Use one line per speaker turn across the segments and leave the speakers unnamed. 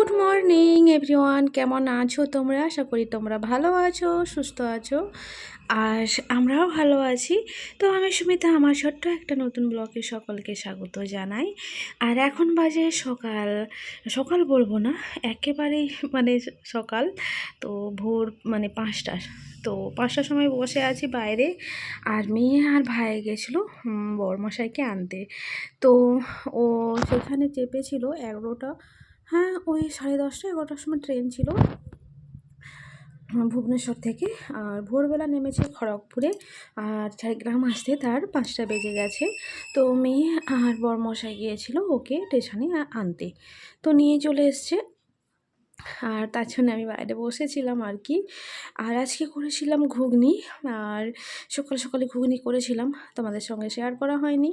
Good morning everyone কেমন আছো তোমরা? আশা করি তোমরা ভালো আছো সুস্থ আছো আর আমরাও ভালো আছি। তো আমি সুমিতা আমার ছোট্ট একটা নতুন ব্লগে সকলকে স্বাগত জানাই। আর এখন বাজে সকাল সকাল বলব না একেবারেই মানে সকাল। তো ভোর মানে পাঁচটার তো পাঁচটার সময় বসে আছি বাইরে। আর মেয়ে আর ভাই গেছিল উম, বড়মশাইকে আনতে। তো ও সেখানে চেপেছিল এগারোটা হ্যাঁ ওই সাড়ে দশটা, এগারোটার সময় ট্রেন ছিল ভুবনেশ্বর থেকে। আর ভোরবেলা নেমেছে খড়গপুরে আর ঝাড়গ্রাম আসতে তার পাঁচটা বেজে গেছে। তো মেয়ে আর বরমশাই গিয়েছিল ওকে স্টেশনে আনতে। তো নিয়ে চলে এসছে আর তার জন্য আমি বাইরে বসেছিলাম আর কি। আর আজকে করেছিলাম ঘুগনি, আর সকাল সকালে ঘুগনি করেছিলাম, তোমাদের সঙ্গে শেয়ার করা হয়নি।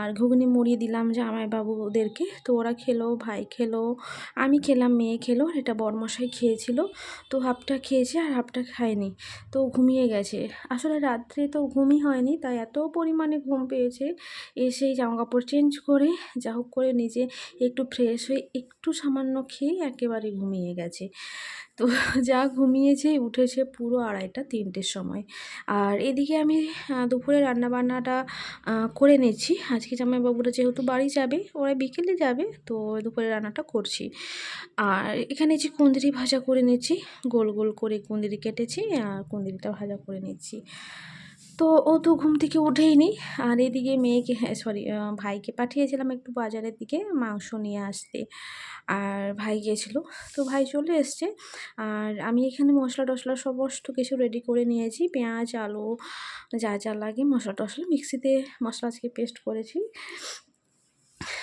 আর ঘুগনি মুড়িয়ে দিলাম জামাই বাবুদেরকে, তো ওরা খেলো, ভাই খেলো, আমি খেলাম, মেয়ে খেলো এটা বরমশাই খেয়েছিল, তো হাফটা খেয়েছে আর হাফটা খায়নি, তো ঘুমিয়ে গেছে। আসলে রাত্রে তো ঘুমই হয়নি, তাই এত পরিমাণে ঘুম পেয়েছে এসে জামা কাপড় চেঞ্জ করে, যা হোক করে নিজে একটু ফ্রেশ হয়ে একটু সামান্য খেয়ে একেবারে ঘুমিয়ে গেছে। তো যা ঘুমিয়েছে, উঠেছে পুরো আড়াইটা, তিনটের সময়। আর এদিকে আমি দুপুরে রান্নাবান্নাটা করে নিচ্ছি। আজকে জামাইবাবুরা যেহেতু বাড়ি যাবে, ওরা বিকেলে যাবে, তো দুপুরে রান্নাটা করছি। আর এখানে যে কুঁদরি ভাজা করে নিচ্ছি, গোল গোল করে কুঁদরি কেটেছি, আর কুঁদরিটা ভাজা করে নিচ্ছি। তো ও তো ঘুম থেকে উঠেই নি আর এদিকে মেয়েকে সরি ভাইকে পাঠিয়েছিলাম একটু বাজারের দিকে মাংস নিয়ে আসতে। আর ভাই গিয়েছিল তো ভাই চলে এসছে। আর আমি এখানে মশলা টশলা সমস্ত কিছু রেডি করে নিয়েছি। পেঁয়াজ, আলু, যা যা লাগে মশলা টশলা মিক্সিতে মশলা আজকে পেস্ট করেছি।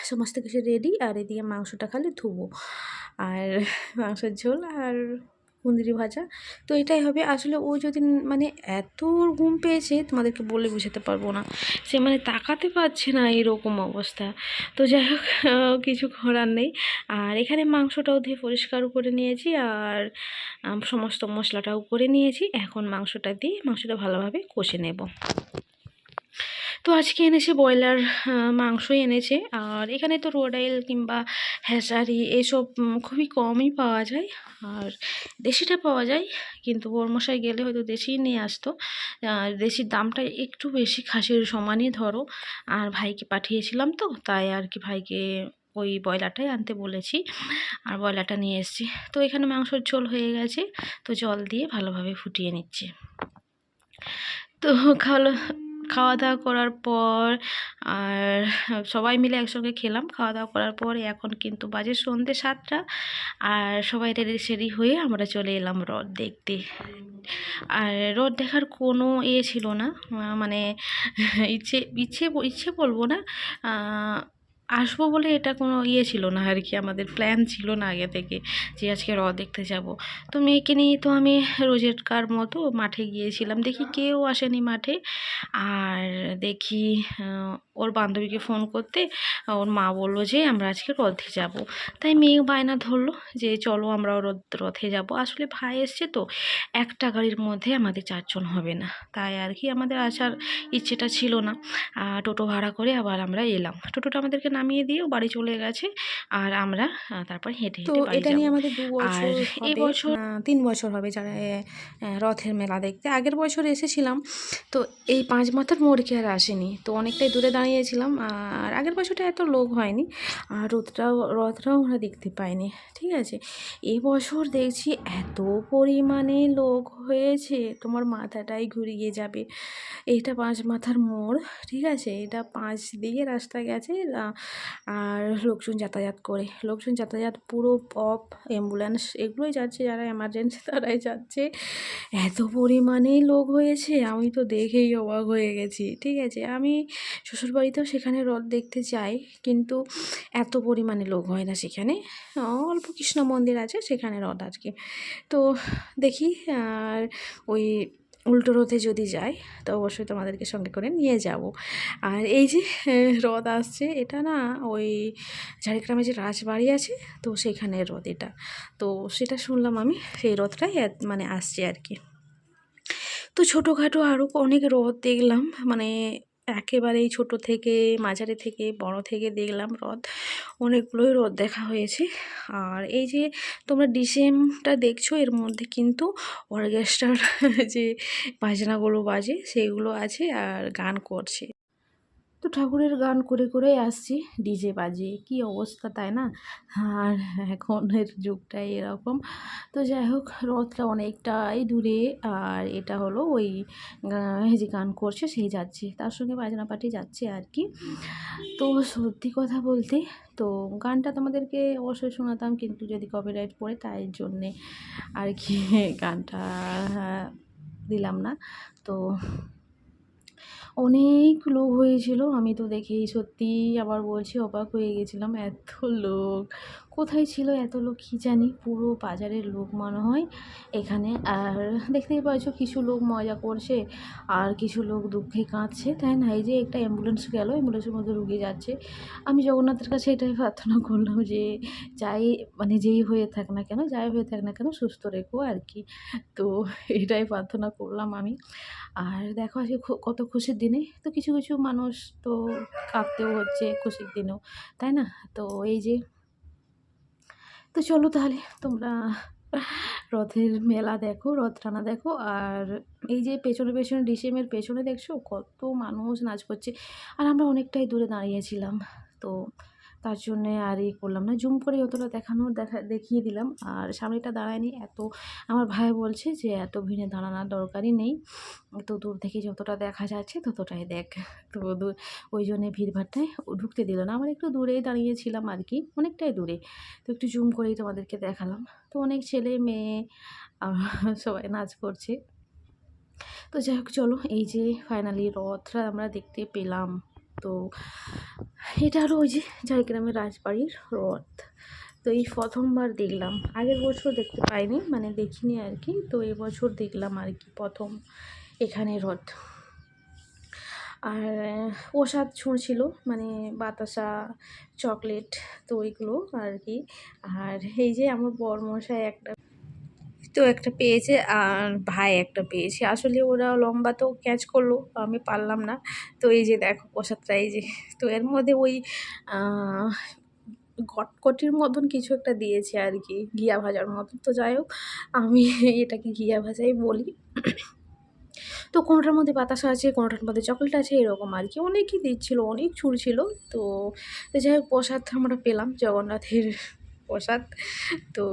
সমস্ত কিছু রেডি আর এদিকে মাংসটা খালি ধুবো। আর মাংসের ঝোল আর কুঁদরি ভাজা। তো এটাই হবে। আসলে ও যদি মানে এত ঘুম পেয়েছে, তোমাদেরকে বলে বুঝাতে পারব না। সে মানে তাকাতে পারছে না এরকম অবস্থা। তো যাই হোক কিছু করার নেই। আর এখানে মাংসটাও ধুয়ে পরিষ্কার করে নিয়েছি আর সমস্ত মশলাটাও করে নিয়েছি। এখন মাংসটা দিয়ে মাংসটা ভালোভাবে কষে নেব। তো আজকে এনেছে ব্রয়লার মাংসই এনেছে। আর এখানে তো রোডাইল কিংবা হ্যাচারি এসব খুবই কমই পাওয়া যায়। আর দেশিটা পাওয়া যায়, কিন্তু বর্মশাই গেলে হয়তো দেশিই নিয়ে আসতো। আর দেশির দামটা একটু বেশি, খাসির সমানই ধরো। আর ভাইকে পাঠিয়েছিলাম তো, তাই আর কি ভাইকে ওই ব্রয়লারটাই আনতে বলেছি। আর ব্রয়লারটা নিয়ে এসেছি। তো এখানে মাংসর ঝোল হয়ে গেছে, তো জল দিয়ে ভালোভাবে ফুটিয়ে নিচ্ছে। তো খাওয়া খাওয়া দাওয়া করার পর আর সবাই মিলে একসঙ্গে খেলাম। খাওয়া দাওয়া করার পর এখন কিন্তু বাজে সন্ধ্যে সাতটা আর সবাই রেডি, সেডি হয়ে আমরা চলে এলাম রথ দেখতে। আর রথ দেখার কোনো ইয়ে ছিল না। মানে ইচ্ছে ইচ্ছে ইচ্ছে বলব না। আসব বলে এটা কোনো ইয়ে ছিল না আর কি, আমাদের প্ল্যান ছিল না আগে থেকে যে আজকে রথ দেখতে যাব। তো মেয়েকে নিয়ে তো আমি রোজেরকার মতো মাঠে গিয়েছিলাম, দেখি কেউ আসেনি মাঠে। আর দেখি ওর বান্ধবীকে ফোন করতে, ওর মা বলল যে আমরা আজকে রথে যাব। তাই মেয়ে বায়না ধরলো যে চলো আমরা রথ, রথে যাব। আসলে ভাই এসছে তো, একটা গাড়ির মধ্যে আমাদের চারজন হবে না। তাই আর কি আমাদের আসার ইচ্ছেটা ছিল না। টোটো ভাড়া করে আবার আমরা এলাম। টোটোটা আমাদেরকে নামিয়ে দিয়ে ও বাড়ি চলে গেছে। আর আমরা তারপর হেঁটে
তো
হেঁটে বাড়ি
এটা নিয়ে আমাদের দু বছর
এই বছর
তিন বছর হবে যারা রথের মেলা দেখতে। আগের বছর এসেছিলাম তো এই পাঁচ মাথার মোড়কে আর আসেনি? তো অনেকটাই দূরে দাঁড়িয়েছিলাম আর আগের বছরটা এত লোক হয়নি আর রথটাও রথটাও আমরা দেখতে পাইনি ঠিক আছে? এই বছর দেখছি এত পরিমাণে লোক হয়েছে তোমার মাথাটাই ঘুরিয়ে যাবে। এইটা পাঁচ মাথার মোড় ঠিক আছে? এটা পাঁচ দিকে রাস্তা গেছে আর লোকজন যাতায়াত করে। লোকজন যাতায়াত, পুরো পপ অ্যাম্বুলেন্স এগুলোই যাচ্ছে যারা এমার্জেন্সি তারাই যাচ্ছে। এত পরিমাণেই লোক হয়েছে, আমি তো দেখেই অবাক হয়ে গেছি, ঠিক আছে? আমি শ্বশুরবাড়িতেও সেখানে রথ দেখতে যাই, কিন্তু এত পরিমাণে লোক হয় না সেখানে। অল্প কৃষ্ণ মন্দির আছে, সেখানে রথ আজকে। তো দেখি, আর ওই উল্টো রথে যদি যাই, তো অবশ্যই তোমাদেরকে সঙ্গে করে নিয়ে যাব। আর এই যে হ্রদ আসছে, এটা না ওই ঝাড়গ্রামে যে রাজবাড়ি আছে, তো সেখানে রথ এটা। তো সেটা শুনলাম আমি, সেই রথটাই মানে আসছে আর কি। তো ছোটোখাটো আরও অনেক রথ দেখলাম মানে
একেবারেই ছোট থেকে, মাঝারি থেকে, বড় থেকে দেখলাম হ্রদ অনেকগুলোই হ্রদ দেখা হয়েছে। আর এই যে তোমরা ডিসেমটা দেখছ, এর মধ্যে কিন্তু অর্গেস্ট্রার যে বাজনাগুলো বাজে, সেগুলো আছে আর গান করছে। তো ঠাকুরের গান করে করে আসছি ডিজে বাজে কি অবস্থা তাই না? আর এখনের যুগটাই এরকম। তো যাই হোক, রথটা অনেকটাই দূরে। আর এটা হলো ওই যে গান করছে সেই যাচ্ছে। তার সঙ্গে বাজনা পার্টি যাচ্ছে আর কি। তো সত্যি কথা বলতে, তো গানটা তোমাদেরকে অবশ্যই শোনাতাম, কিন্তু যদি কপিরাইট পড়ে তাই জন্যে আর কি গানটা দিলাম না। তো অনেক লোক হয়েছিল আমি তো দেখেই সত্যি আবার বলছি অবাক হয়ে গেছিলাম এত লোক। কোথায় ছিল এত লোক কী জানি, পুরো বাজারের লোক মনে হয় এখানে। আর দেখতেই পাচ্ছ কিছু লোক মজা করছে, আর কিছু লোক দুঃখে কাঁদছে, তাই না? এই যে একটা অ্যাম্বুলেন্স গেল অ্যাম্বুলেন্সের মধ্যে রুগী যাচ্ছে। আমি জগন্নাথের কাছে এটাই প্রার্থনা করলাম যে, যাই মানে যেই হয়ে থাক না কেন, যাই হয়ে থাক না কেন, সুস্থ রেখো আর কি। তো এটাই প্রার্থনা করলাম আমি। আর দেখো আজকে কত খুশির দিনে। তো কিছু কিছু মানুষ তো কাঁদতেও হচ্ছে খুশির দিনেও, তাই না? তো এই যে তো চলো তাহলে তোমরা রথের মেলা দেখো, রথ টানা দেখো। আর এই যে পেছনে পেছনে ডিসেমের পেছনে দেখছ, কত মানুষ নাচ করছে। আর আমরা অনেকটাই দূরে দাঁড়িয়েছিলাম। তো তার জন্যে আর ই করলাম না। জুম করে অতটা দেখানো, দেখা, দেখিয়ে দিলাম। আর সামনেটা দাঁড়ায়নি। এত, আমার ভাই বলছে যে, এত ভিড়ে দাঁড়ানোর দরকারই নেই। তো দূর থেকে যতটা দেখা যাচ্ছে, ততটাই দেখ। তো ওই জন্যে ভিড়ভাড়টায় ঢুকতে দিল না। আমরা একটু দূরেই দাঁড়িয়েছিলাম আর কি, অনেকটাই দূরে। তো একটু জুম করেই তোমাদেরকে দেখালাম। তো অনেক ছেলে, মেয়ে সবাই নাচ করছে। তো যাই হোক, চলো, এই যে ফাইনালি রথটা আমরা দেখতে পেলাম। তো এটা হলো ওই যে ঝাড়গ্রামের রাজবাড়ির রথ। তো এই প্রথমবার দেখলাম। আগের বছর দেখতে পাইনি মানে দেখিনি আর কি। তো এবছর দেখলাম আর কি প্রথম এখানে রথ। আর প্রসাদ ছুঁড়ছিল মানে বাতাসা, চকলেট, তো ওইগুলো আর কি। আর এই যে আমার বরমশাই একটা তো একটা পেয়েছে আর ভাই একটা পেয়েছে। আসলে ওরা লম্বা তো ক্যাচ করল, আমি পারলাম না। তো এই যে দেখো প্রসাদটা, এই যে তো এর মধ্যে ওই গটকটির মতন কিছু একটা দিয়েছে আর কি, ঘিয়া ভাজার মতন। তো যাই হোক, আমি এটাকে ঘিয়া ভাজাই বলি। তো কোনোটার মধ্যে বাতাসা আছে, কোনোটার মধ্যে চকলেট আছে, এরকম আর কি। অনেকই দিচ্ছিল, অনেক ছুড়ছিল তো তো যাই হোক প্রসাদ আমরা পেলাম জগন্নাথের প্রসাদ। তো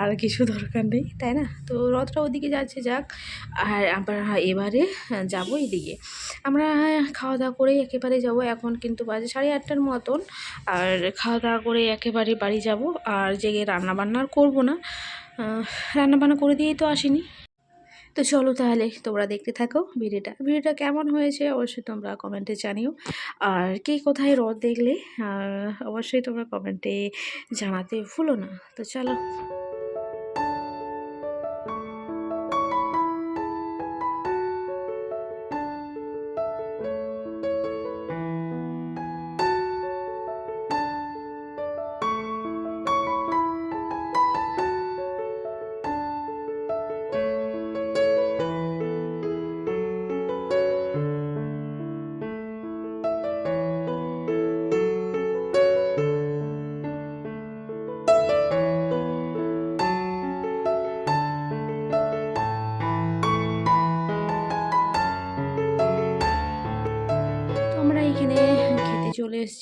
আর কিছু দরকার নেই, তাই না? তো রথটা ওদিকে যাচ্ছে যাক। আর আবার এবারে যাব এদিকে। আমরা খাওয়া দাওয়া করেই একেবারে যাব। এখন কিন্তু বাজে সাড়ে আটটার মতন। আর খাওয়া দাওয়া করে একেবারে বাড়ি যাব। আর জেগে রান্নাবান্নার করব আর করব না রান্নাবান্না করে দিয়েই তো আসিনি। তো চলো তাহলে তোমরা দেখতে থাকো ভিডিওটা। ভিডিওটা কেমন হয়েছে অবশ্যই তোমরা কমেন্টে জানিও। আর কে কোথায় রথ দেখলে অবশ্যই তোমরা কমেন্টে জানাতে ভুলো না। তো চলো।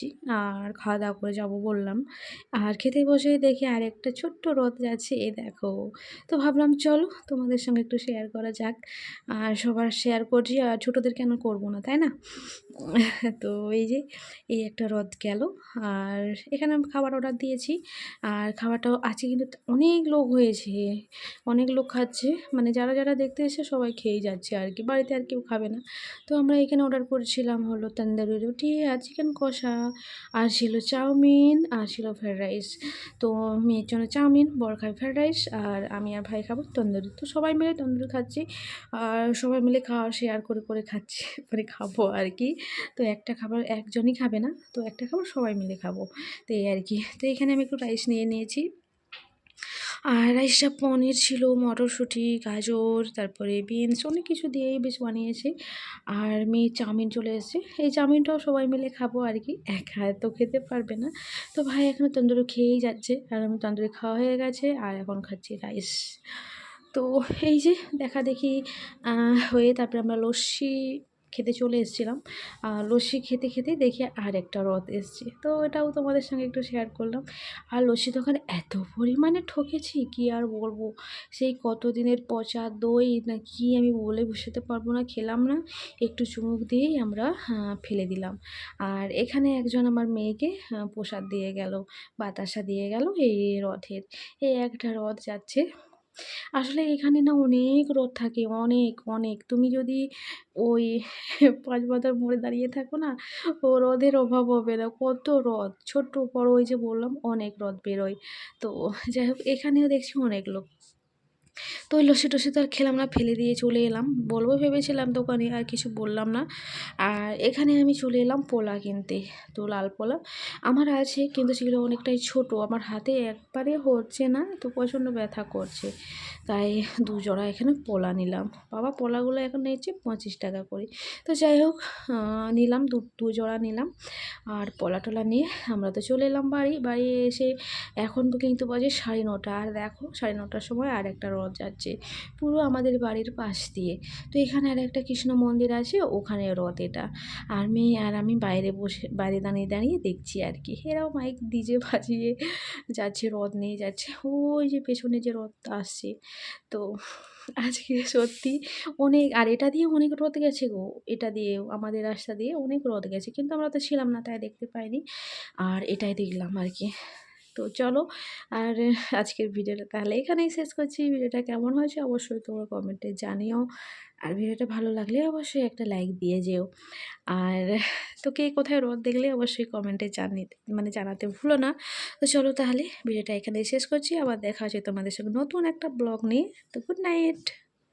এসেছি আর খাওয়া দাওয়া করে যাব বললাম। আর খেতে বসে দেখি আর একটা ছোট্ট রথ যাচ্ছে, এ দেখো। তো ভাবলাম চলো তোমাদের সঙ্গে একটু শেয়ার করা যাক। আর সবার শেয়ার করছি, আর ছোটোদের কেন করব না, তাই না? তো এই যে, এই একটা রথ গেল। আর এখানে আমি খাবার অর্ডার দিয়েছি। আর খাবারটাও আছে কিন্তু অনেক লোক হয়েছে, অনেক লোক খাচ্ছে। মানে যারা যারা দেখতে এসে সবাই খেয়ে যাচ্ছে আর কি, বাড়িতে আর কেউ খাবে না। তো আমরা এখানে অর্ডার করেছিলাম হলো তন্দুরি রুটি আর চিকেন কষা। আর ছিল চাউমিন, আর ছিল ফ্রায়েড রাইস তো মেয়ের জন্য চাউমিন বড় খাই ফ্রায়েড রাইস আর আমি আর ভাই খাব তন্দুরি। তো সবাই মিলে তন্দুরি খাচ্ছি, আর সবাই মিলে খাওয়া শেয়ার করে করে খাচ্ছি মানে খাব আর কি। তো একটা খাবার একজনই খাবে না, তো একটা খাবার সবাই মিলে খাব। তো এই আর কি। তো এখানে আমি একটু রাইস নিয়ে নিয়েছি। আর রাইসটা পনির ছিল, মটরশুঁটি, গাজর, তারপরে বিনস, অনেক কিছু দিয়েই বেশ বানিয়েছি। আর মেয়ে চাউমিন চলে এসেছে। এই চাউমিনটাও সবাই মিলে খাব আর কি। একা তো খেতে পারবে না। তো ভাই এখনও তন্দুরি খেয়েই যাচ্ছে। আর আমি তন্দুরি খাওয়া হয়ে গেছে আর এখন খাচ্ছি রাইস তো এই যে দেখা দেখি হয়ে তারপরে আমরা লস্যি খেতে চলে এসেছিলাম। আর লস্যি খেতে খেতে দেখি আর একটা রথ এসছে। তো এটাও তোমাদের সঙ্গে একটু শেয়ার করলাম। আর লস্যি দোকান এত পরিমাণে ঠকেছি, কি আর বলব? সেই কত দিনের পচা দই না কি আমি বলে বসাতে পারব না, খেলাম না। একটু চুমুক দিয়েই আমরা ফেলে দিলাম। আর এখানে একজন আমার মেয়েকে প্রসাদ দিয়ে গেল, বাতাসা দিয়ে গেল এই রথের। এই একটা রথ যাচ্ছে আসলে এখানে না অনেক রোদ থাকে, অনেক অনেক। তুমি যদি ওই পাঁচ বাজার মোড়ে দাঁড়িয়ে থাকো না, ও রোদের অভাব হবে না। কত রদ, ছোট্ট বড় ওই যে বললাম, অনেক রদ বেরোয়। তো যাই হোক এখানেও দেখছি অনেক লোক। তো ওই লস্যি টস্যি তো আর খেলাম না, ফেলে দিয়ে চলে এলাম। বলব ভেবেছিলাম দোকানে, আর কিছু বললাম না। আর এখানে আমি চলে এলাম পোলা কিনতে, তো লাল পোলা। আমার আছে, কিন্তু সেগুলো অনেকটাই ছোট। আমার হাতে একবারে হচ্ছে না, তো প্রচণ্ড ব্যথা করছে। তাই দু জোড়া এখানে পোলা নিলাম। বাবা, পোলাগুলো এখন নিচ্ছে পঁচিশ টাকা করে। তো যাই হোক নিলাম, দু দু জোড়া নিলাম। আর পোলা টোলা নিয়ে আমরা তো চলে এলাম বাড়ি। বাড়ি এসে এখন তো কিন্তু বাজে সাড়ে নটা। আর দেখো, সাড়ে নটার সময় আর একটা রথ যাচ্ছে পুরো আমাদের বাড়ির পাশ দিয়ে। তো এখানে আর একটা কৃষ্ণ মন্দির আছে, ওখানে রথ এটা। আর মেয়ে আর আমি বাইরে বসে, বাইরে দাঁড়িয়ে দাঁড়িয়ে দেখছি আর কি। এরাও মাইক ডিজে বাজিয়ে যাচ্ছে, রথ নিয়ে যাচ্ছে। ওই যে পেছনে যে রথটা আসছে। তো আজকে সত্যি অনেক, আর এটা দিয়ে অনেক রথ গেছে গো। এটা দিয়ে, আমাদের রাস্তা দিয়ে অনেক রথ গেছে। কিন্তু আমরা তো ছিলাম না, তাই দেখতে পাইনি। আর এটাই দেখলাম আর কি। তো চলো, আর আজকের ভিডিওটা তাহলে এখানেই শেষ করছি। ভিডিওটা কেমন হয়েছে অবশ্যই তোমরা কমেন্টে জানিও। আর ভিডিওটা ভালো লাগলে অবশ্যই একটা লাইক দিয়ে যেও। আর তো কে কোথায় রোদ দেখলে অবশ্যই কমেন্টে জানি মানে জানাতে ভুলো না। তো চলো তাহলে ভিডিওটা এখানেই শেষ করছি। আবার দেখা হচ্ছে তোমাদের সঙ্গে নতুন একটা ব্লগ নিয়ে। তো গুড নাইট!